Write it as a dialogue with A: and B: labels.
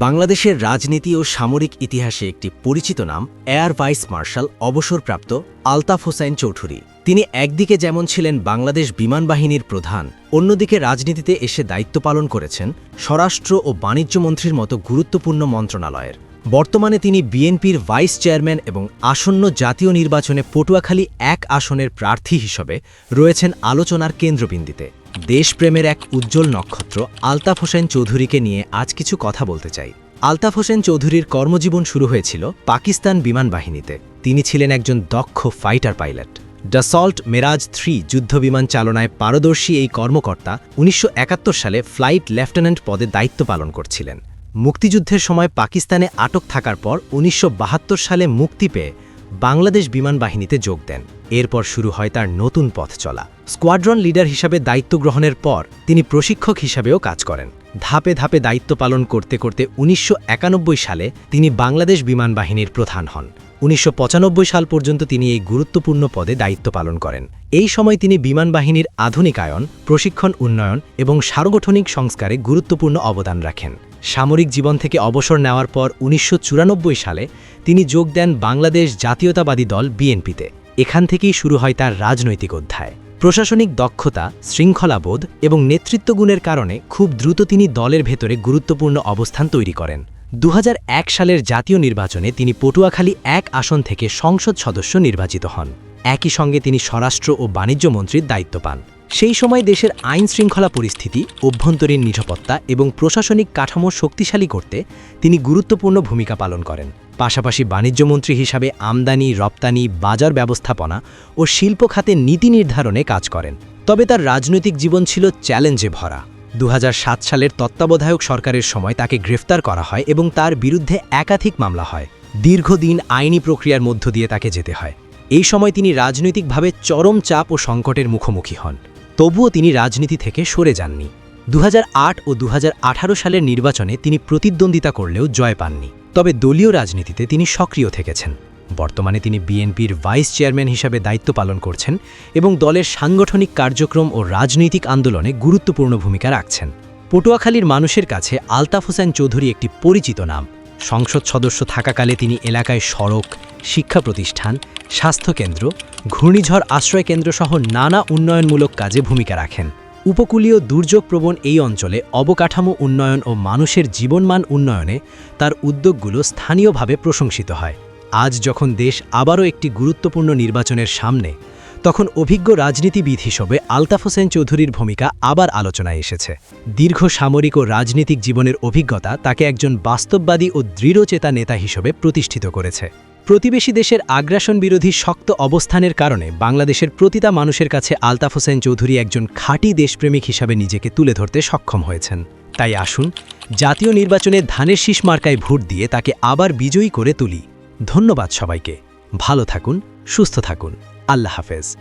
A: বাংলাদেশের রাজনীতি ও সামরিক ইতিহাসে একটি পরিচিত নাম, এয়ার ভাইস মার্শাল, অবসরপ্রাপ্ত আলতাফ হোসাইন চৌধুরী। তিনি একদিকে যেমন ছিলেন বাংলাদেশ বিমান বাহিনীর প্রধান, অন্যদিকে রাজনীতিতে এসে দায়িত্ব পালন করেছেন স্বরাষ্ট্র ও বাণিজ্য মন্ত্রীর মতো গুরুত্বপূর্ণ মন্ত্রণালয়ের। বর্তমানে তিনি বিএনপির ভাইস চেয়ারম্যান এবং আসন্ন জাতীয় নির্বাচনে পটুয়াখালী এক আসনের প্রার্থী হিসেবে রয়েছেন আলোচনার কেন্দ্রবিন্দুতে। দেশপ্রেমের এক উজ্জ্বল নক্ষত্র আলতাফ হোসেন চৌধুরীকে নিয়ে আজ কিছু কথা বলতে চাই। আলতাফ হোসেন চৌধুরীর কর্মজীবন শুরু হয়েছিল পাকিস্তান বিমান বাহিনীতে। তিনি ছিলেন একজন দক্ষ fighter pilot. Dassault Mirage three যুদ্ধবিমান চালনায় পারদর্শী এই কর্মকর্তা উনিশশো একাত্তর সালে ফ্লাইট লেফটেন্যান্ট পদে দায়িত্ব পালন করছিলেন। মুক্তিযুদ্ধের সময় পাকিস্তানে আটক থাকার পর উনিশশো বাহাত্তর সালে মুক্তি পেয়ে বাংলাদেশ বিমান বাহিনীতে যোগ দেন। এরপর শুরু হয় তার নতুন পথ চলা। স্কোয়াড্রন লিডার হিসাবে দায়িত্ব গ্রহণের পর তিনি প্রশিক্ষক হিসাবেও কাজ করেন। ধাপে ধাপে দায়িত্ব পালন করতে করতে উনিশশো একানব্বই সালে তিনি বাংলাদেশ বিমান বাহিনীর প্রধান হন। উনিশশো পঁচানব্বই সাল পর্যন্ত তিনি এই গুরুত্বপূর্ণ পদে দায়িত্ব পালন করেন। এই সময় তিনি বিমান বাহিনীর আধুনিকায়ন, প্রশিক্ষণ উন্নয়ন এবং সাংগঠনিক সংস্কারে গুরুত্বপূর্ণ অবদান রাখেন। সামরিক জীবন থেকে অবসর নেওয়ার পর উনিশশো চুরানব্বই সালে তিনি যোগ দেন বাংলাদেশ জাতীয়তাবাদী দল বিএনপিতে। এখান থেকেই শুরু হয় তার রাজনৈতিক অধ্যায়। প্রশাসনিক দক্ষতা, শৃঙ্খলাবোধ এবং নেতৃত্বগুণের কারণে খুব দ্রুত তিনি দলের ভেতরে গুরুত্বপূর্ণ অবস্থান তৈরি করেন। দু হাজার এক সালের জাতীয় নির্বাচনে তিনি পটুয়াখালী এক আসন থেকে সংসদ সদস্য নির্বাচিত হন। একই সঙ্গে তিনি স্বরাষ্ট্র ও বাণিজ্য মন্ত্রীর দায়িত্ব পান। সেই সময় দেশের আইন শৃঙ্খলা পরিস্থিতি, অভ্যন্তরীণ নিরাপত্তা এবং প্রশাসনিক কাঠামো শক্তিশালী করতে তিনি গুরুত্বপূর্ণ ভূমিকা পালন করেন। পাশাপাশি বাণিজ্যমন্ত্রী হিসাবে আমদানি, রপ্তানি, বাজার ব্যবস্থাপনা ও শিল্প খাতে নীতি নির্ধারণে কাজ করেন। তবে তার রাজনৈতিক জীবন ছিল চ্যালেঞ্জে ভরা। দু হাজার সাত সালের তত্ত্বাবধায়ক সরকারের সময় তাকে গ্রেফতার করা হয় এবং তার বিরুদ্ধে একাধিক মামলা হয়। দীর্ঘদিন আইনি প্রক্রিয়ার মধ্য দিয়ে তাকে যেতে হয়। এই সময় তিনি রাজনৈতিকভাবে চরম চাপ ও সংকটের মুখোমুখি হন। তবুও তিনি রাজনীতি থেকে সরে যাননি। দু হাজার আট ও দু হাজার আঠারো সালের নির্বাচনে তিনি প্রতিদ্বন্দ্বিতা করলেও জয় পাননি। তবে দলীয় রাজনীতিতে তিনি সক্রিয় থেকেছেন। বর্তমানে তিনি বিএনপির ভাইস চেয়ারম্যান হিসাবে দায়িত্ব পালন করছেন এবং দলের সাংগঠনিক কার্যক্রম ও রাজনৈতিক আন্দোলনে গুরুত্বপূর্ণ ভূমিকা রাখছেন। পটুয়াখালীর মানুষের কাছে আলতাফ হোসেন চৌধুরী একটি পরিচিত নাম। সংসদ সদস্য থাকাকালে তিনি এলাকায় সড়ক, শিক্ষা প্রতিষ্ঠান, স্বাস্থ্যকেন্দ্র, ঘূর্ণিঝড় আশ্রয়কেন্দ্র সহ নানা উন্নয়নমূলক কাজে ভূমিকা রাখেন। উপকূলীয় দুর্যোগপ্রবণ এই অঞ্চলে অবকাঠামো উন্নয়ন ও মানুষের জীবনমান উন্নয়নে তার উদ্যোগগুলো স্থানীয়ভাবে প্রশংসিত হয়। আজ যখন দেশ আবারও একটি গুরুত্বপূর্ণ নির্বাচনের সামনে, তখন অভিজ্ঞ রাজনীতিবিদ হিসেবে আলতাফ হোসেন চৌধুরীর ভূমিকা আবার আলোচনায় এসেছে। দীর্ঘ সামরিক ও রাজনৈতিক জীবনের অভিজ্ঞতা তাকে একজন বাস্তববাদী ও দৃঢ়চেতা নেতা হিসেবে প্রতিষ্ঠিত করেছে। প্রতিবেশী দেশের আগ্রাসন বিরোধী শক্ত অবস্থানের কারণে বাংলাদেশের প্রতিটা মানুষের কাছে আলতাফ হোসেন চৌধুরী একজন খাঁটি দেশপ্রেমিক হিসাবে নিজেকে তুলে ধরতে সক্ষম হয়েছেন। তাই আসুন, জাতীয় নির্বাচনে ধানের শীষ মার্কায় ভোট দিয়ে তাকে আবার বিজয়ী করে তুলি। ধন্যবাদ সবাইকে। ভালো থাকুন সুস্থ থাকুন। আল্লাহ হাফেজ।